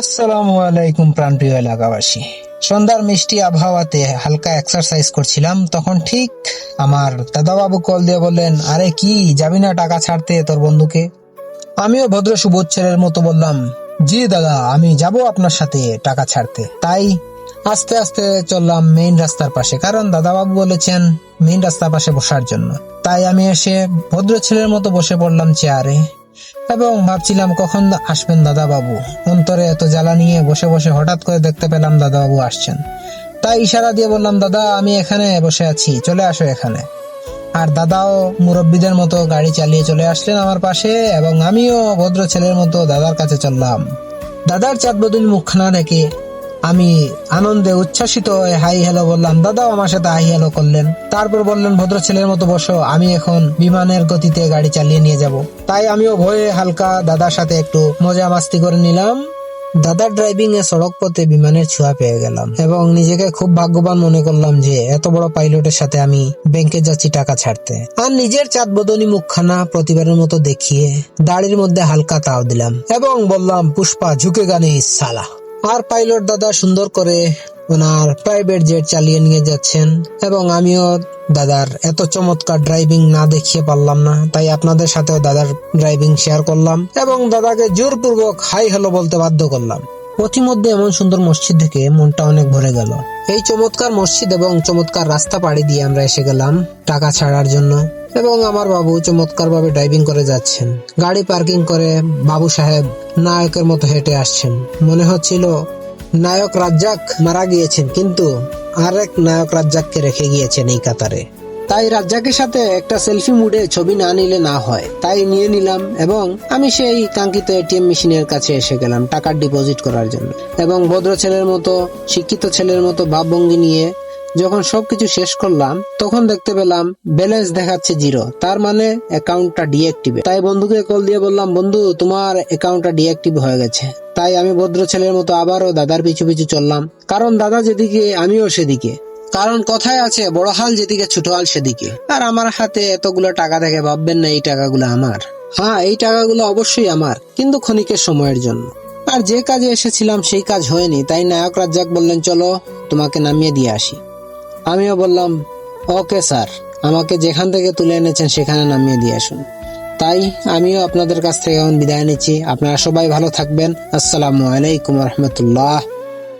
আসসালামু আলাইকুম প্রাণপ্রিয় এলাকাবাসী। সন্ধ্যার মিষ্টি আবহাওয়াতে হালকা এক্সারসাইজ করছিলাম, তখন ঠিক আমার দাদাবাবু কল দিয়ে বললেন, আরে কি, যাবি না টাকা ছাড়তে তোর বন্ধুকে? আমিও ভদ্র সুবোধ ছেলের মতো বললাম, জি দাদা, আমি যাব আপনার সাথে টাকা ছাড়তে। তাই আস্তে আস্তে চললাম মেইন রাস্তার পাশে, কারণ দাদাবাবু বলেছেন মেইন রাস্তার পাশে বসার জন্য। তাই আমি এসে ভদ্র ছেলের মতো বসে পড়লাম চেয়ারে এবং ভাবছিলাম কখন আসবেন দাদাবাবু। অন্তরে এত জ্বালা নিয়ে বসে বসে হঠাৎ করে দেখতে পেলাম দাদাবাবু আসছেন। তাই ইশারা দিয়ে বললাম, দাদা, আমি এখানে বসে আছি, চলে আসো এখানে। আর দাদাও মুরব্বীদের মতো গাড়ি চালিয়ে চলে আসলেন আমার পাশে এবং আমিও ভদ্র ছেলের মতো দাদার কাছে চললাম। দাদার চাঁদ বদল মুখখানা দেখে আমি আনন্দে উচ্ছ্বাসিত হয়ে হাই হ্যালো বললাম, দাদাও আমার সাথে হাই হ্যালো করলেন। তারপর বললেন, ভদ্র ছেলের মতো বসো, আমি এখন বিমানের গতিতে গাড়ি চালিয়ে নিয়ে যাব। তাই আমিও ভয়ে হালকা দাদার সাথে একটু মজা মাস্তি করে নিলাম। দাদার ড্রাইভিং এ সড়ক পথে বিমানের ছোঁয়া পেয়ে গেলাম এবং নিজেকে খুব ভাগ্যবান মনে করলাম যে এত বড় পাইলটের সাথে আমি ব্যাংকে যাচ্ছি টাকা ছাড়তে। আর নিজের চাঁদ বদনী মুখখানা প্রতিবারের মতো দেখিয়ে দাড়ির মধ্যে হালকা তাও দিলাম এবং বললাম, পুষ্পা ঝুঁকে গানে সালা। আর পাইলট দাদা সুন্দর করে ওনার প্রাইভেট জেট চালিয়ে নিয়ে যাচ্ছেন এবং আমিও দাদার এত চমৎকার ড্রাইভিং না দেখিয়ে পারলাম না। তাই আপনাদের সাথেও দাদার ড্রাইভিং শেয়ার করলাম এবং দাদাকে জোরপূর্বক হাই হ্যালো বলতে বাধ্য করলাম। পথিমধ্যে এমন সুন্দর মসজিদ দেখে মনটা অনেক ভরে গেল। এই চমৎকার মসজিদ এবং চমৎকার রাস্তা পাড়ি দিয়ে আমরা এসে গেলাম টাকা ছাড়ার জন্য। এবং আমার বাবু চমৎকার ভাবে ড্রাইভিং করে যাচ্ছেন। গাড়ি পার্কিং করে বাবু সাহেব নায়কের মতো হেঁটে আসছেন। মনে হচ্ছিল নায়ক রাজ্জাক মারা গিয়েছেন, কিন্তু আরেক নায়ক রাজ্জাককে রেখে গিয়েছেন এই কাতারে। তাই রাজ্জাকের সাথে একটা সেলফি মুডে ছবি না নিলে না হয়। তাই নিয়ে নিলাম এবং আমি সেই কাঙ্ক্ষিত এটিএম মেশিনের কাছে এসে গেলাম টাকা ডিপোজিট করার জন্য। এবং ভদ্র ছেলের মতো, শিক্ষিত ছেলের মতো ভাবভঙ্গি নিয়ে যখন সবকিছু শেষ করলাম, তখন দেখতে পেলাম ব্যালেন্স দেখাচ্ছে জিরো। তার মানে অ্যাকাউন্টটা ডিঅ্যাক্টিভ। তাই বন্ধুকে কল দিয়ে বললাম, বন্ধু, তোমার অ্যাকাউন্টটা ডিঅ্যাক্টিভ হয়ে গেছে। তাই আমি ভদ্র ছেলের মতো আবারও দাদার পিছু পিছু চললাম। কারণ দাদা যেদিকে, আমিও সেদিকে। কারণ কথায় আছে, বড় হাল যেদিকে, ছোট হাল সেদিকে। আর আমার হাতে এতগুলো টাকা দেখে ভাববেন না, এই টাকাগুলো আমার। হ্যাঁ এই টাকাগুলো অবশ্যই আমার, কিন্তু ক্ষণিকের সময়ের জন্য। আর যে কাজে এসেছিলাম, সেই কাজ হয়নি। তাই নায়ক রাজ্জাক বললেন, চলো, তোমাকে নামিয়ে দিয়ে আসি। আমিও বললাম, ওকে স্যার, আমাকে যেখান থেকে তুলে এনেছেন সেখানে নামিয়ে দিয়ে আসুন। তাই আমিও আপনাদের কাছ থেকে এখন বিদায় নিচ্ছি। আপনারা সবাই ভালো থাকবেন। আসসালামু আলাইকুম রহমতুল্লাহ।